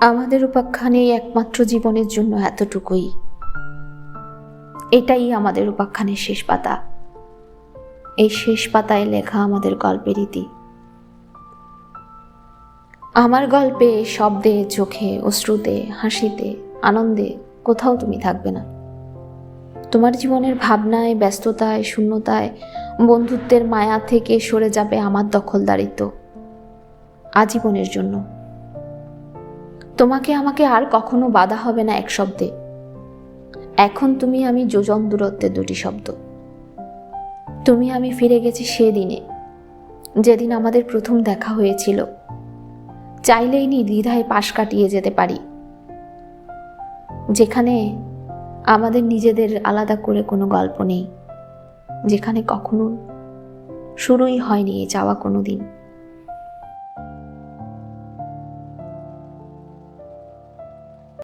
আমাদের উপাখ্যান একমাত্র জীবনের জন্য এতটুকুই। এটাই আমাদের উপাখ্যানের শেষ পাতা। এই শেষ পাতায় লেখা আমাদের গল্পের ইতি আমার গল্পে শব্দে, চোখে, অশ্রুতে, হাসিতে, আনন্দে কোথাও তুমি থাকবে না। তোমার জীবনের ভাবনায়, ব্যস্ততায়, শূন্যতায়, বন্ধুত্বের মায়া থেকে সরে যাবে আমার দখলদারিত্ব। আজীবনের জন্য। তোমাকে, আমাকে আর কখনো বাধা হবে না এক শব্দে। এখন তুমি আমি যোজন দূরত্বের দুটি শব্দ। তুমি আমি ফিরে গেছি সেদিনে, যেদিন আমাদের প্রথম দেখা হয়েছিল। চাইলেই নি দ্বিধায় পাশ কাটিয়ে যেতে পারি। যেখানে আমাদের নিজেদের আলাদা করে কোনো গল্প নেই, যেখানে কখনো শুরুই হয়নি এ যাওয়া কোনো দিন।